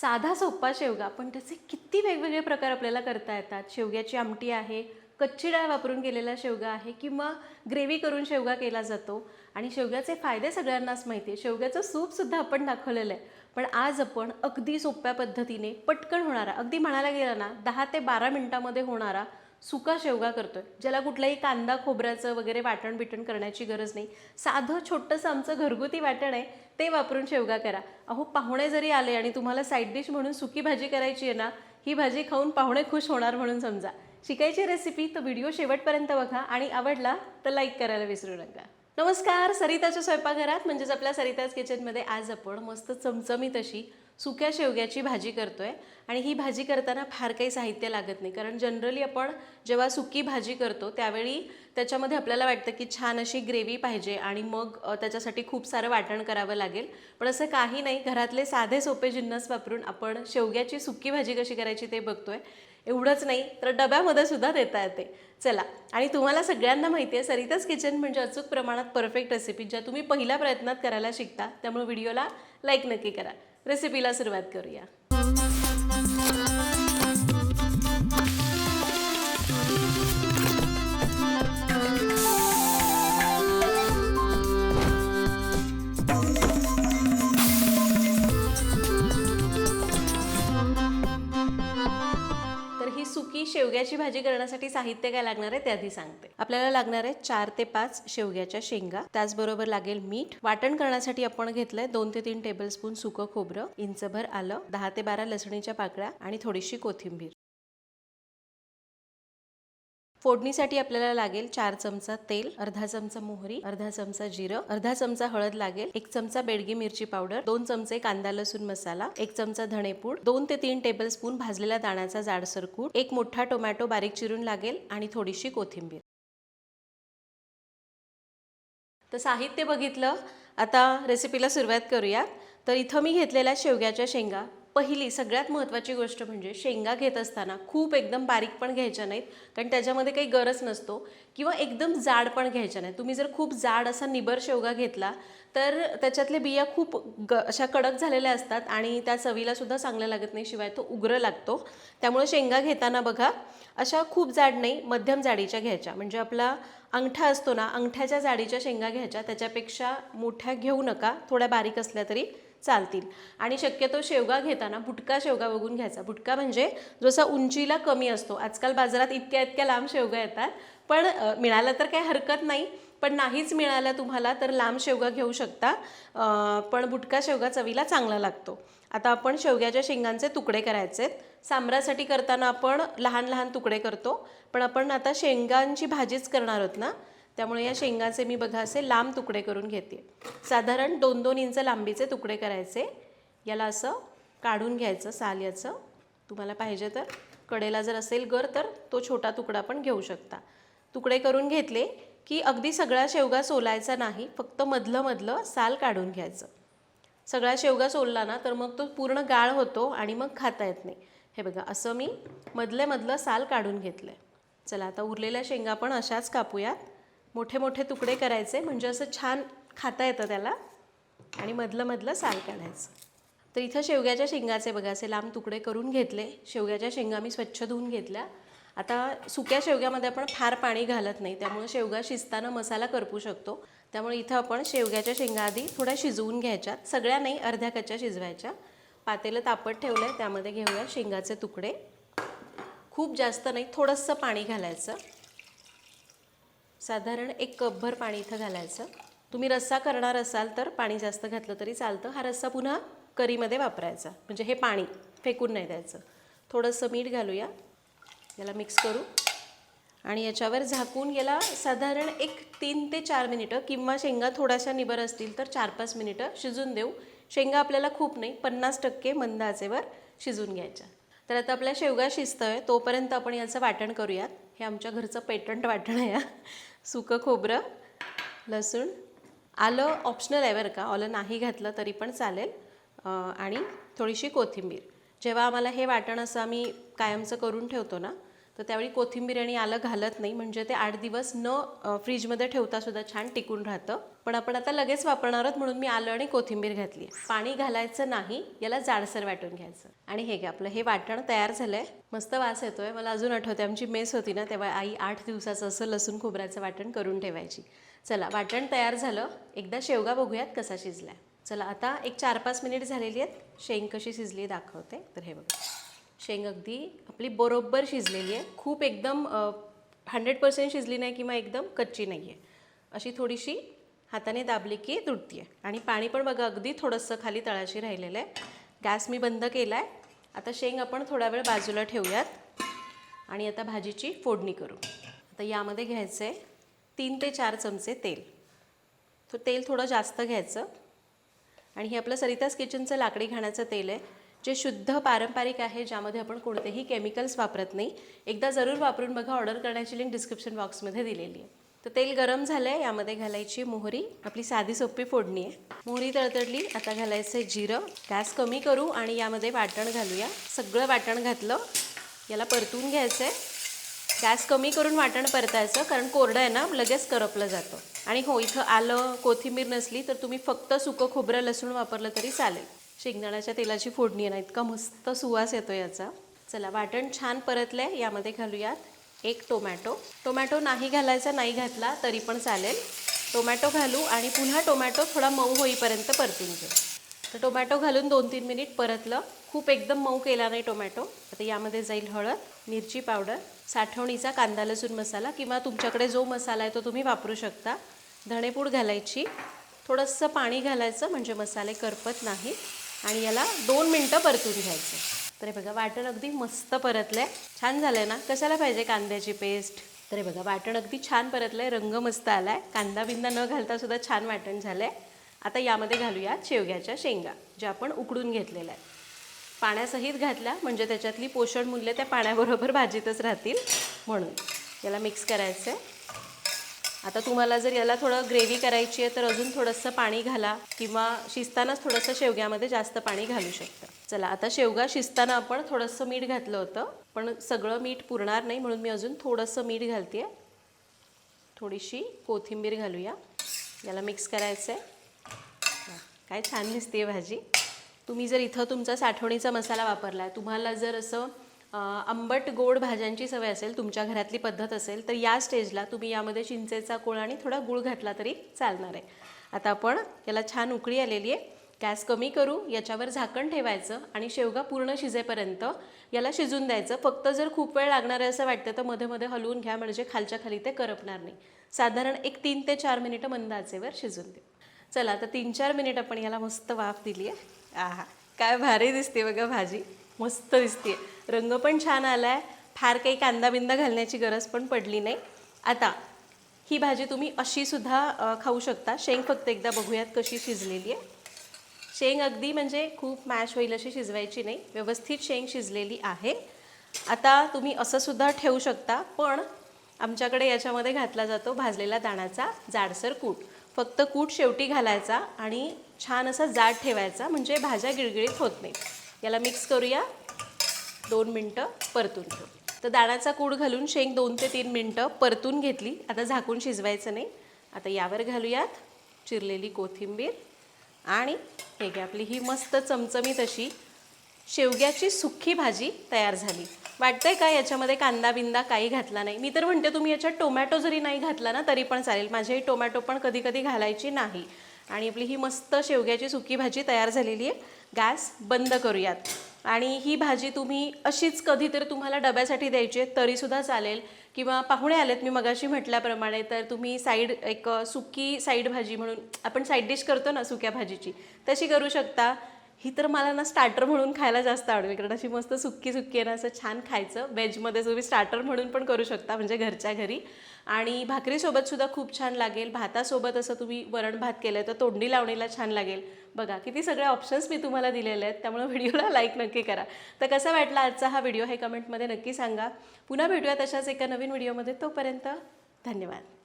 साधा सोप्पा शेवगा पण त्याचे किती वेगवेगळे प्रकार आपल्याला करता येतात. शेवग्याची आमटी आहे कच्ची डाळ वापरून केलेला शेवगा आहे किंवा ग्रेव्ही करून शेवगा केला जातो. आणि शेवग्याचे फायदे सगळ्यांनाच माहिती आहे. शेवग्याचं सूपसुद्धा आपण दाखवलेलं आहे. पण आज आपण अगदी सोप्या पद्धतीने पटकन होणारा अगदी म्हणायला गेलं ना दहा ते बारा मिनिटामध्ये होणारा सुका शेवगा करतोय ज्याला कुठलाही कांदा खोबऱ्याचं वगैरे वाटण बिटण करण्याची गरज नाही. साधं छोटंसं आमचं घरगुती वाटण आहे ते वापरून शेवगा करा. अहो पाहुणे जरी आले आणि तुम्हाला साईड डिश म्हणून सुकी भाजी करायची आहे ना ही भाजी खाऊन पाहुणे खुश होणार म्हणून समजा. शिकायची रेसिपी तर व्हिडिओ शेवटपर्यंत बघा आणि आवडला तर लाईक करायला विसरू नका. नमस्कार सरिताच्या स्वयंपाकघरात म्हणजेच आपल्या सरिताज किचनमध्ये आज आपण मस्त चमचमीत अशी सुक्या शेवग्याची भाजी करतोय. आणि ही भाजी करताना फार काही साहित्य लागत नाही. कारण जनरली आपण जेव्हा सुकी भाजी करतो त्यावेळी त्याच्यामध्ये आपल्याला वाटतं की छान अशी ग्रेव्ही पाहिजे आणि मग त्याच्यासाठी खूप सारं वाटण करावं लागेल. पण असं काही नाही. घरातले साधे सोपे जिन्नस वापरून आपण शेवग्याची सुकी भाजी कशी करायची ते बघतोय. एवढंच नाही तर डब्यामध्ये सुद्धा देता येते. चला आणि तुम्हाला सगळ्यांना माहिती आहे सरिताच किचन म्हणजे अचूक प्रमाणात परफेक्ट रेसिपी ज्या तुम्ही पहिल्या प्रयत्नात करायला शिकता त्यामुळे व्हिडिओला लाईक नक्की करा. रेसिपीला सुरुवात करूया. की शेवग्याची भाजी करण्यासाठी साहित्य काय लागणार आहे ते आधी सांगते. आपल्याला लागणार आहे चार ते पाच शेवग्याच्या शेंगा. त्याचबरोबर लागेल मीठ. वाटण करण्यासाठी आपण घेतलंय दोन ते तीन टेबलस्पून सुकं खोबरं इंचभर आलं दहा ते बारा लसणीच्या पाकळ्या आणि थोडीशी कोथिंबीर. फोडणीसाठी आपल्याला लागेल चार चमचा तेल अर्धा चमचा मोहरी अर्धा चमचा जिरं अर्धा चमचा हळद लागेल एक चमचा बेडगी मिरची पावडर दोन चमचे कांदा लसूण मसाला एक चमचा धणेपूड दोन ते तीन टेबल स्पून भाजलेला दाण्याचा जाडसर कूट एक मोठा टोमॅटो बारीक चिरून लागेल आणि थोडीशी कोथिंबीर. तर साहित्य बघितलं. आता रेसिपीला सुरुवात करूया तर इथं मी घेतलेल्या शेवग्याच्या शेंगा. पहिली सगळ्यात महत्त्वाची गोष्ट म्हणजे शेंगा घेत असताना खूप एकदम बारीक पण घ्यायच्या नाहीत कारण त्याच्यामध्ये काही गरज नसतो किंवा एकदम जाड पण घ्यायच्या नाहीत. तुम्ही जर खूप जाड असा निबर शेवगा घेतला तर त्याच्यातल्या बिया खूप ग अशा कडक झालेल्या असतात आणि त्या चवीलासुद्धा चांगल्या लागत नाही शिवाय तो उग्र लागतो. त्यामुळे शेंगा घेताना बघा अशा खूप जाड नाही मध्यम जाडीच्या घ्यायच्या. म्हणजे आपला अंगठा असतो ना अंगठ्याच्या जाडीच्या शेंगा घ्यायच्या त्याच्यापेक्षा मोठ्या घेऊ नका थोड्या बारीक असल्या तरी चालतील. आणि शक्यतो शेवगा घेताना बुटका शेवगा बघून घ्यायचा. बुटका म्हणजे जसा उंचीला कमी असतो. आजकाल बाजारात इतक्या इतक्या लांब शेवगा येतात पण मिळालं तर काही हरकत नाही. पण नाहीच मिळालं तुम्हाला तर लांब शेवगा घेऊ शकता. पण बुटका शेवगा चवीला चांगला लागतो. आता आपण शेवग्याच्या शेंगांचे तुकडे करायचे आहेत. सांबरासाठी करताना आपण लहान लहान तुकडे करतो. पण आपण आता शेंगांची भाजीच करणार आहोत ना? त्यामुळे या शेंगाचे मी बघा असे लांब तुकडे करून घेते. साधारण दोन दोन इंच लांबीचे तुकडे करायचे. याला असं काढून घ्यायचं साल याचं. तुम्हाला पाहिजे तर कडेला जर असेल गर तर तो छोटा तुकडा पण घेऊ शकता. तुकडे करून घेतले की अगदी सगळा शेवगा सोलायचा नाही फक्त मधलं मधलं साल काढून घ्यायचं. सगळा शेवगा सोलला ना तर मग तो पूर्ण गाळ होतो आणि मग खाता येत नाही. हे बघा असं मी मधले मधलं साल काढून घेतलं आहे चला आता उरलेल्या शेंगा पण अशाच कापूयात. मोठे मोठे तुकडे करायचे म्हणजे असं छान खाता येतं त्याला. आणि मधलं मधलं साल काढायचं. तर इथं शेवग्याच्या शेंगाचे बघा असे लांब तुकडे करून घेतले. शेवग्याच्या शेंगा मी स्वच्छ धुवून घेतल्या. आता सुक्या शेवग्यामध्ये आपण फार पाणी घालत नाही त्यामुळे शेवगा शिजताना मसाला करपू शकतो. त्यामुळे इथं आपण शेवग्याच्या शेंगा आधी थोड्या शिजवून घ्यायच्यात सगळ्या नाही अर्ध्या कच्च्या शिजवायच्या. पातेलं तापत ठेवलं आहे त्यामध्ये घेऊया शेंगाचे तुकडे. खूप जास्त नाही थोडंसं पाणी घालायचं. साधारण एक कपभर पाणी इथं घालायचं. तुम्ही रस्सा करणार असाल तर पाणी जास्त घातलं तरी चालतं. हा रस्सा पुन्हा करीमध्ये वापरायचा. म्हणजे हे पाणी फेकून नाही द्यायचं. थोडंसं मीठ घालूया. याला मिक्स करू. आणि याच्यावर झाकून याला साधारण एक तीन ते चार मिनिटं किंवा शेंगा थोड्याशा निबर असतील तर चार पाच मिनिटं शिजून देऊ. शेंगा आपल्याला खूप नाही पन्नास टक्के मंद आचेवर शिजून घ्यायच्या. तर आता आपल्या शेवगा शिजतोय तोपर्यंत आपण याचं वाटण करूयात. हे आमच्या घरचं पेटंट वाटण आहे. सुकं खोबरं लसूण आलं ऑप्शनल आहे बरं का. आलं नाही घातलं तरी पण चालेल. आणि थोडीशी कोथिंबीर. जेव्हा आम्हाला हे वाटण असं आम्ही कायमचं करून ठेवतो ना तर त्यावेळी कोथिंबीर आणि आलं घालत नाही. म्हणजे ते आठ दिवस न फ्रीजमध्ये ठेवता सुद्धा छान टिकून राहतं. पण आपण आता लगेच वापरणार आहोत म्हणून मी आलं आणि कोथिंबीर घातली. पाणी घालायचं नाही याला जाडसर वाटून घ्यायचं. आणि हे घ्या आपलं हे वाटण तयार झालंय. मस्त वास येतोय. मला अजून आठवते आमची मेस होती ना तेव्हा आई आठ दिवसाचं असं लसूण खोबऱ्याचं वाटण करून ठेवायची. चला वाटण तयार झालं. एकदा शेवगा बघूयात कसा शिजलाय. चला आता एक चार पाच मिनिट झालेली आहेत. शेंग कशी शिजली आहे दाखवते. तर हे बघा. शेंग अगदी. आपली बरोबर शिजलेली आहे. खूप एकदम हंड्रेड पर्सेंट शिजली नाही किंवा एकदम कच्ची नाही आहे अशी थोडीशी हाताने दाबली की तुटते आणि पाणी पण बघा अगदी थोडंसं खाली तळाशी राहिलेलं आहे. गॅस मी बंद केला आहे आता शेंग आपण थोडा वेळ बाजूला ठेवूयात. आणि आता भाजीची फोडणी करू. आता यामध्ये घ्यायचं आहे तीन ते चार चमचे तेल. तर तेल थोडं जास्त घ्यायचं. आणि हे आपलं सरितास किचनचं लाकडी घाण्याचं तेल आहे जे शुद्ध पारंपरिक आहे ज्यामध्ये आपण कोणतेही केमिकल्स वापरत नाही. एकदा जरूर वापरून बघा ऑर्डर करण्याची लिंक डिस्क्रिप्शन बॉक्समध्ये दिलेली आहे. तर तेल गरम झालं आहे यामध्ये घालायची मोहरी. आपली साधी सोपी फोडणी आहे. मोहरी तळतडली आता घालायचं आहे जिरं. गॅस कमी करू आणि यामध्ये वाटण घालूया. सगळं वाटण घातलं याला परतून घ्यायचं आहे गॅस कमी करून वाटण परतायचं कारण कोरडं आहे ना लगेच करपलं जातं. आणि हो इथं आलं कोथिंबीर नसली तर तुम्ही फक्त सुकं खोबरं लसूण वापरलं तरी चालेल. शेंगदाण्याच्या तेलाची फोडणी आहे ना इतका मस्त सुवास येतो याचा. चला वाटण छान परतलं आहे यामध्ये घालूयात एक टोमॅटो. टोमॅटो नाही घालायचा नाही घातला तरी पण चालेल. टोमॅटो घालू आणि पुन्हा टोमॅटो थोडा मऊ होईपर्यंत परतून घेऊ. तर टोमॅटो घालून दोन तीन मिनिट परतलं. खूप एकदम मऊ केला नाही टोमॅटो. आता यामध्ये जाईल हळद मिरची पावडर साठवणीचा कांदा लसूण मसाला किंवा तुमच्याकडे जो मसाला आहे तो तुम्ही वापरू शकता. धणेपूड घालायची. थोडंसं पाणी घालायचं म्हणजे मसाले करपत नाही आणि याला दोन मिनटं परतून घ्यायचं. तर हे बघा वाटण अगदी मस्त परतलं आहे छान झालं आहे ना? कशाला पाहिजे कांद्याची पेस्ट? तर हे बघा वाटण अगदी छान परतलं आहे रंग मस्त आला आहे कांदा बिंदा न घालता सुद्धा छान वाटण झालं आहे आता यामध्ये घालूया शेवग्याच्या शेंगा ज्या आपण उकडून घेतलेल्या आहेत. पाण्यासहित घातल्या म्हणजे त्याच्यातली पोषण मूल्य त्या पाण्याबरोबर भाजीतच राहतील म्हणून. याला मिक्स करायचं आहे आता तुम्हाला जर याला थोडं ग्रेव्ही करायची आहे तर अजून थोडंसं पाणी घाला किंवा शिजतानाच थोडंसं शेवग्यामध्ये जास्त पाणी घालू शकता. चला आता शेवगा शिजताना आपण थोडंसं मीठ घातलं होतं पण सगळं मीठ पुरणार नाही म्हणून मी अजून थोडंसं मीठ घालते थोडीशी कोथिंबीर घालूया. याला मिक्स करायचं आहे काय छान दिसते भाजी. तुम्ही जर इथं तुमचा साठवणीचा मसाला वापरला आहे तुम्हाला जर असं आंबट गोड भाज्यांची सवय असेल तुमच्या घरातली पद्धत असेल तर या स्टेजला तुम्ही यामध्ये चिंचेचा कोळ आणि थोडा गूळ घातला तरी चालणार आहे. आता आपण याला छान उकळी आलेली आहे. गॅस कमी करू याच्यावर झाकण ठेवायचं आणि शेवगा पूर्ण शिजेपर्यंत याला शिजून द्यायचं. फक्त जर खूप वेळ लागणार आहे असं वाटतं तर मध्ये मध्ये हलवून घ्या म्हणजे खालच्या खाली ते करपणार नाही. साधारण एक तीन ते चार मिनिटं मंद आचेवर शिजून देऊ चला आता तीन चार मिनिट आपण याला मस्त वाफ दिली आहे आहा काय भारी दिसते बघा भाजी. मस्त दिसते रंग पण छान आला आहे फार काही कांदा बिंदा घालण्याची गरज पण पडली नाही. आता ही भाजी तुम्ही अशीसुद्धा खाऊ शकता. शेंग फक्त एकदा बघूयात कशी शिजलेली आहे शेंग अगदी म्हणजे खूप मॅश होईल अशी शिजवायची नाही. व्यवस्थित शेंग शिजलेली आहे. आता तुम्ही असंसुद्धा ठेवू शकता पण आमच्याकडे याच्यामध्ये घातला जातो भाजलेला दाण्याचा जाडसर कूट. फक्त कूट शेवटी घालायचा आणि छान असा जाड ठेवायचा म्हणजे भाज्या गिळगिळीत होत नाही याला मिक्स करूया. दोन मिनटं परतून घेऊ तर दाण्याचा कूड घालून शेंग दोन ते तीन मिनटं परतून घेतली. आता झाकून शिजवायचं नाही. आता यावर घालूयात चिरलेली कोथिंबीर आणि हे घ्या आपली ही मस्त चमचमीत अशी शेवग्याची सुक्की भाजी तयार झाली. वाटतंय का याच्यामध्ये कांदा बिंदा काही घातला नाही? मी तर म्हणते तुम्ही याच्यात टोमॅटो जरी नाही घातला ना तरी पण चालेल. माझी टोमॅटो पण कधी कधी घालायची नाही. आणि आपली ही मस्त शेवग्याची सुकी भाजी तयार झालेली आहे. गॅस बंद करूयात. आणि ही भाजी तुम्ही अशीच कधीतरी तुम्हाला डब्यासाठी द्यायची आहे तरीसुद्धा चालेल. किंवा पाहुणे आलेत मी मगाशी म्हटल्याप्रमाणे तर तुम्ही साईड एक सुकी साईड भाजी म्हणून आपण साईड डिश करतो ना सुक्या भाजीची तशी करू शकता. ही तर मला ना स्टार्टर म्हणून खायला जास्त आवडेल कारण अशी मस्त सुक्की सुक्की आहे ना असं छान खायचं. व्हेजमध्ये तुम्ही स्टार्टर म्हणून पण करू शकता म्हणजे घरच्या घरी. आणि भाकरीसोबतसुद्धा खूप छान लागेल. भातासोबत असं तुम्ही वरण भात केलं तर तोंडी लावणीला छान लागेल. बघा किती सगळे ऑप्शन्स मी तुम्हाला दिलेले आहेत त्यामुळे व्हिडिओला लाईक नक्की करा. तर कसा वाटला आजचा हा व्हिडिओ हे कमेंटमध्ये नक्की सांगा. पुन्हा भेटूया तशाच एका नवीन व्हिडिओमध्ये. तोपर्यंत धन्यवाद.